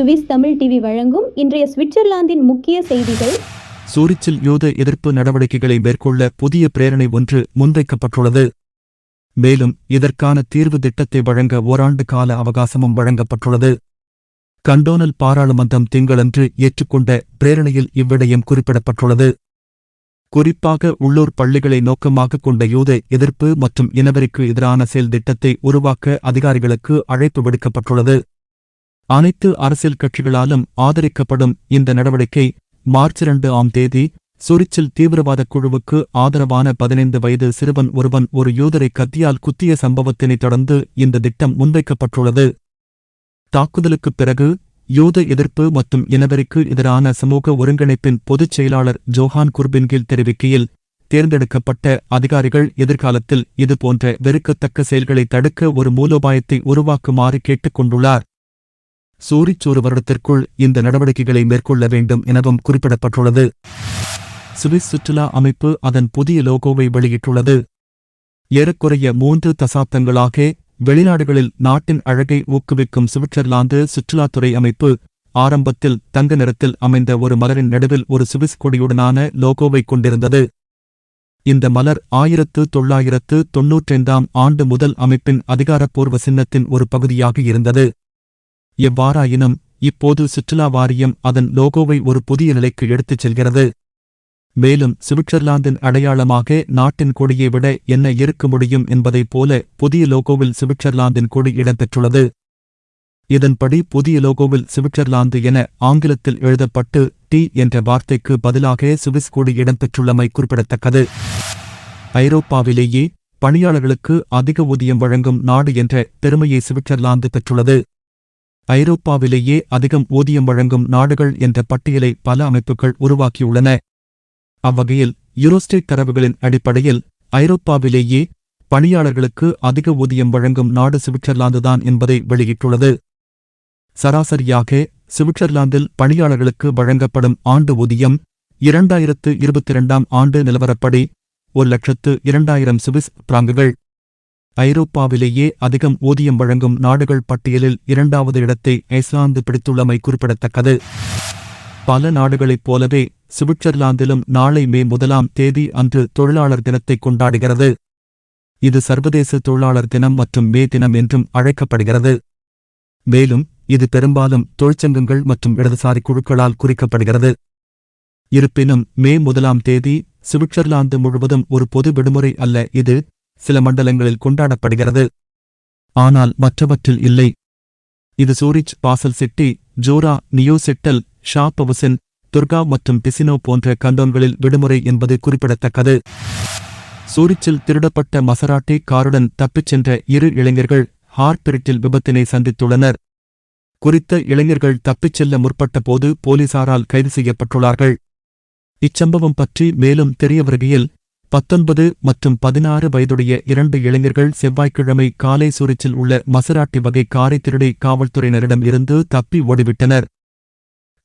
Swiss Tamil TV வழங்கும் இன்றைய சுவிட்சர்லாந்தின் முக்கிய செய்திகள். சூரிச்சில் யூத எதிர்ப்பு நடவடிக்கைகளை மேற்கொள்ள புதிய பிரேரணை ஒன்று முன்வைக்கப்பட்டுள்ளது. மேலும் இதற்கான தீர்வு திட்டத்தை வழங்க ஓராண்டு கால அவகாசமும் வழங்கப்பட்டுள்ளது. கண்டோனல் பாராளுமன்றம் திங்களன்று ஏற்றுக்கொண்ட பிரேரணையில் இவ்விடயம் குறிப்பிடப்பட்டுள்ளது. குறிப்பாக உள்ளூர் பள்ளிகளை நோக்கமாக கொண்ட யூத எதிர்ப்பு மற்றும் இனவெறிக்கு எதிரான செயல் திட்டத்தை உருவாக்க அதிகாரிகளுக்கு அழைப்பு விடுக்கப்பட்டுள்ளது. அனைத்து அரசியல் கட்சிகளாலும் ஆதரிக்கப்படும் இந்த நடவடிக்கை மார்ச் இரண்டு ஆம் தேதி சுரிச்சில் தீவிரவாத குழுவுக்கு ஆதரவான பதினைந்து வயது சிறுவன் ஒருவன் ஒரு யூதரை கத்தியால் குத்திய சம்பவத்தினை தொடர்ந்து இந்த திட்டம் முன்வைக்கப்பட்டுள்ளது. தாக்குதலுக்குப் பிறகு யூத எதிர்ப்பு மற்றும் இனவெறிக்கு எதிரான சமூக ஒருங்கிணைப்பின் பொதுச் செயலாளர் ஜோஹான் குர்பின்கில் தெரிவிக்கையில் தேர்ந்தெடுக்கப்பட்ட அதிகாரிகள் எதிர்காலத்தில் இதுபோன்ற வெறுக்கத்தக்க செயல்களை தடுக்க ஒரு மூலோபாயத்தை உருவாக்குமாறு கேட்டுக் கொண்டுள்ளார். சூரிச் ஒரு வருடத்திற்குள் இந்த நடவடிக்கைகளை மேற்கொள்ள வேண்டும் எனவும் குறிப்பிடப்பட்டுள்ளது. சுவிஸ் சுற்றுலா அமைப்பு அதன் புதிய லோகோவை வெளியிட்டுள்ளது. ஏறக்குறைய மூன்று தசாப்தங்களாக வெளிநாடுகளில் நாட்டின் அழகை ஊக்குவிக்கும் சுவிட்சர்லாந்து சுற்றுலாத்துறை அமைப்பு ஆரம்பத்தில் தங்க நிறத்தில் அமைந்த ஒரு மலரின் நடுவில் ஒரு சுவிஸ் கொடியுடனான லோகோவை கொண்டிருந்தது. இந்த மலர் ஆயிரத்து தொள்ளாயிரத்து தொன்னூற்றைந்தாம் ஆண்டு முதல் அமைப்பின் அதிகாரப்பூர்வ சின்னத்தின் ஒரு பகுதியாக இருந்தது. எவ்வாறாயினும் இப்போது சுற்றுலா வாரியம் அதன் லோகோவை ஒரு புதிய நிலைக்கு எடுத்துச் செல்கிறது. மேலும் சுவிட்சர்லாந்தின் அடையாளமாக நாட்டின் கொடியை விட என்ன இருக்க முடியும் என்பதைப் போல புதிய லோகோவில் சுவிட்சர்லாந்தின் கொடி இடம்பெற்றுள்ளது. இதன்படி புதிய லோகோவில் சுவிட்சர்லாந்து என ஆங்கிலத்தில் எழுதப்பட்டு டி என்ற வார்த்தைக்கு பதிலாக சுவிஸ் கொடி இடம்பெற்றுள்ளமை குறிப்பிடத்தக்கது. ஐரோப்பாவிலேயே பணியாளர்களுக்கு அதிக ஊதியம் வழங்கும் நாடு என்ற பெருமையை சுவிட்சர்லாந்து பெற்றுள்ளது. ஐரோப்பாவிலேயே அதிகம் ஊதியம் வழங்கும் நாடுகள் என்ற பட்டியலை பல அமைப்புகள் உருவாக்கியுள்ளன. அவ்வகையில் யூரோஸ்டேட் தரவுகளின் அடிப்படையில் ஐரோப்பாவிலேயே பணியாளர்களுக்கு அதிக ஊதியம் வழங்கும் நாடு சுவிட்சர்லாந்துதான் என்பதை வெளியிட்டுள்ளது. சராசரியாக சுவிட்சர்லாந்தில் பணியாளர்களுக்கு வழங்கப்படும் ஆண்டு ஊதியம் இரண்டாயிரத்து இருபத்தி இரண்டாம் ஆண்டு நிலவரப்படி ஒரு லட்சத்து இரண்டாயிரம் சுவிஸ் பிராங்குகள். ஐரோப்பாவிலேயே அதிகம் ஊதியம் வழங்கும் நாடுகள் பட்டியலில் இரண்டாவது இடத்தை ஐஸ்லாந்து பிடித்துள்ளமை குறிப்பிடத்தக்கது. பல நாடுகளைப் போலவே சுவிட்சர்லாந்திலும் நாளை மே முதலாம் தேதி அன்று தொழிலாளர் தினத்தை கொண்டாடுகிறது. இது சர்வதேச தொழிலாளர் தினம் மற்றும் மே தினம் என்றும் அழைக்கப்படுகிறது. மேலும் இது பெரும்பாலும் தொழிற்சங்கங்கள் மற்றும் இடதுசாரி குழுக்களால் குறிக்கப்படுகிறது. இருப்பினும் மே முதலாம் தேதி சுவிட்சர்லாந்து முழுவதும் ஒரு பொது விடுமுறை அல்ல இது சில மண்டலங்களில் கொண்டாடப்படுகிறது. ஆனால் மற்றவற்றில் இல்லை. இது Zurich Basel city Jura Neuchatel ஷாப்பவுசின் Thurgau மற்றும் பிசினோ போன்ற கண்டோன்களில் விடுமுறை என்பது குறிப்பிடத்தக்கது. சூரிச்சில் திருடப்பட்ட மசராட்டி காருடன் தப்பிச் சென்ற இரு இளைஞர்கள் ஹார்பிரிட்டில் விபத்தினை சந்தித்துள்ளனர். குறித்த இளைஞர்கள் தப்பிச் செல்ல முற்பட்ட போது போலீசாரால் கைது செய்யப்பட்டுள்ளார்கள். இச்சம்பவம் பற்றி மேலும் தெரிய வருகையில் பத்தொன்பது மற்றும் பதினாறு வயதுடைய இரண்டு இளைஞர்கள் செவ்வாய்க்கிழமை காலை சூரிச்சில் உள்ள மசராட்டி வகை காரை திருடி காவல்துறையினரிடம் இருந்து தப்பி ஓடிவிட்டனர்.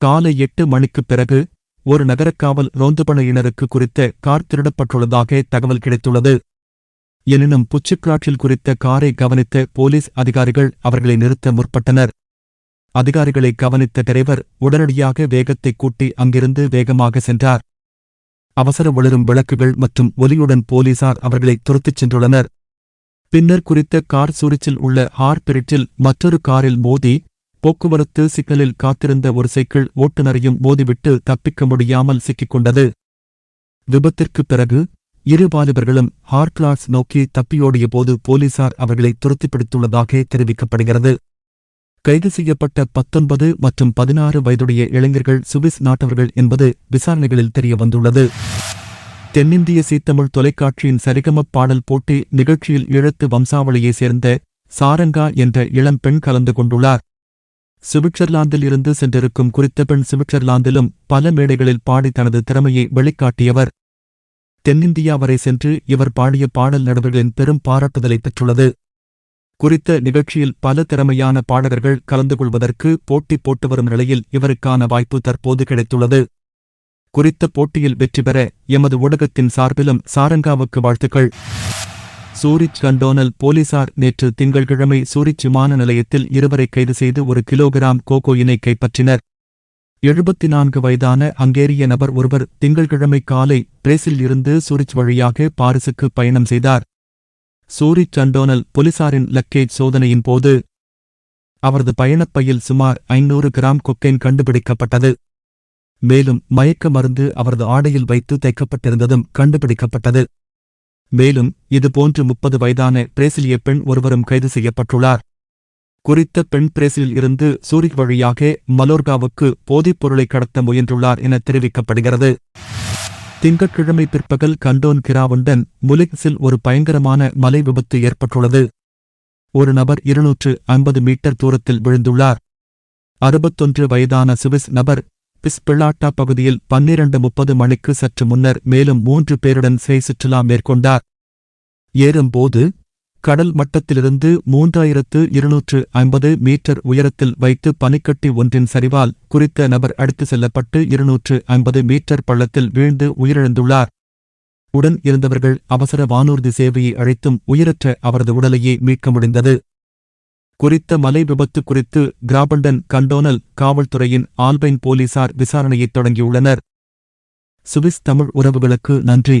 காலை எட்டு மணிக்குப் பிறகு ஒரு நகரக்காவல் ரோந்துபணையினருக்கு குறித்த கார் திருடப்பட்டுள்ளதாக தகவல் கிடைத்துள்ளது. எனினும் புச்சுக்காற்றில் குறித்த காரை கவனித்த போலீஸ் அதிகாரிகள் அவர்களை நிறுத்த முற்பட்டனர். அதிகாரிகளை கவனித்த டிரைவர் உடனடியாக வேகத்தை கூட்டி அங்கிருந்து வேகமாக சென்றார். அவசர ஒளிரும் விளக்குகள் மற்றும் ஒலியுடன் போலீசார் அவர்களை துரத்திச் சென்றுள்ளனர். பின்னர் குறித்த கார் சூரிச்சில் உள்ள ஹார்பிரிட்டில் மற்றொரு காரில் மோதி போக்குவரத்து சிக்கலில் காத்திருந்த ஒரு சைக்கிள் ஓட்டுநரையும் மோதிவிட்டு தப்பிக்க முடியாமல் சிக்கிக் கொண்டது விபத்திற்குப் பிறகு இரு வாலிபர்களும் ஹார்க்லாஸ் நோக்கி தப்பியோடிய போது போலீசார் அவர்களை துரத்திப் பிடித்துள்ளதாக தெரிவிக்கப்படுகிறது. கைது செய்யப்பட்ட பத்தொன்பது மற்றும் பதினாறு வயதுடைய இளைஞர்கள் சுவிஸ் நாட்டவர்கள் என்பது விசாரணைகளில் தெரிய வந்துள்ளது தென்னிந்திய சீத்தமிழ் தொலைக்காட்சியின் சரிகமப் பாடல் போட்டி நிகழ்ச்சியில் ஈழத்து வம்சாவளியைச் சேர்ந்த சாரங்கா என்ற இளம் பெண் கலந்து கொண்டுள்ளார். சுவிட்சர்லாந்தில் இருந்து சென்றிருக்கும் குறித்த பெண் சுவிட்சர்லாந்திலும் பல மேடைகளில் பாடி தனது திறமையை வெளிக்காட்டியவர். தென்னிந்தியா வரை சென்று இவர் பாடிய பாடல் நடுவர்களின் பெரும் பாராட்டுதலை பெற்றுள்ளது. குறித்த நிகழ்ச்சியில் பல திறமையான பாடகர்கள் கலந்து கொள்வதற்கு போட்டி போட்டு வரும் நிலையில் இவருக்கான வாய்ப்பு தற்போது கிடைத்துள்ளது. குறித்த போட்டியில் வெற்றி பெற எமது ஊடகத்தின் சார்பிலும் சாரங்காவுக்கு வாழ்த்துக்கள். சூரிச் கண்டோனல் போலீசார் நேற்று திங்கள்கிழமை சூரிச் விமான நிலையத்தில் இருவரை கைது செய்து ஒரு கிலோகிராம் கோகோயினை கைப்பற்றினர் எழுபத்தி நான்கு வயதான அங்கேரிய நபர் ஒருவர் திங்கள்கிழமை காலை பிரேசில் இருந்து சூரிச் வழியாக பாரிசுக்கு பயணம் செய்தார். சூரிச் சண்டோனல் போலீசாரின் லக்கேஜ் சோதனையின் போது அவரது பயணப்பையில் சுமார் ஐநூறு கிராம் கொக்கைன் கண்டுபிடிக்கப்பட்டது. மேலும் மயக்க மருந்து அவரது ஆடையில் வைத்து தைக்கப்பட்டிருந்ததும் கண்டுபிடிக்கப்பட்டது. மேலும் இதுபோன்று முப்பது வயதான பிரேசிலிய பெண் ஒருவரும் கைது செய்யப்பட்டுள்ளார். குறித்த பெண் பிரேசிலில் இருந்து சூரிக் வழியாக மலோர்காவுக்கு போதைப் பொருளை கடத்த முயன்றுள்ளார் என தெரிவிக்கப்படுகிறது. திங்கட்கிழமை பிற்பகல் கண்டோன் கிராவுண்டன் முலிக்ஸில் ஒரு பயங்கரமான மலை விபத்து ஏற்பட்டுள்ளது. ஒரு நபர் இருநூற்று ஐம்பது மீட்டர் தூரத்தில் விழுந்துள்ளார். அறுபத்தொன்று வயதான சுவிஸ் நபர் பிஸ்பிளாட்டா பகுதியில் பன்னிரண்டு முப்பது மணிக்கு சற்று முன்னர் மேலும் மூன்று பேருடன் செய் சுற்றுலா மேற்கொண்டார். ஏறும்போது கடல் மட்டத்திலிருந்து மூன்றாயிரத்து இருநூற்று ஐம்பது மீட்டர் உயரத்தில் வைத்து பனிக்கட்டி ஒன்றின் சரிவால் குறித்த நபர் அடித்து செல்லப்பட்டு இருநூற்று ஐம்பது மீட்டர் பள்ளத்தில் வீழ்ந்து உயிரிழந்துள்ளார். உடன் இருந்தவர்கள் அவசர வானூர்தி சேவையை அழைத்தும் உயிரற்ற அவரது உடலையே மீட்க முடிந்தது. குறித்த மலை விபத்து குறித்து கிராபண்டன் கண்டோனல் காவல்துறையின் ஆல்பைன் போலீசார் விசாரணையைத் தொடங்கியுள்ளனர். சுவிஸ் தமிழ் உறவுகளுக்கு நன்றி.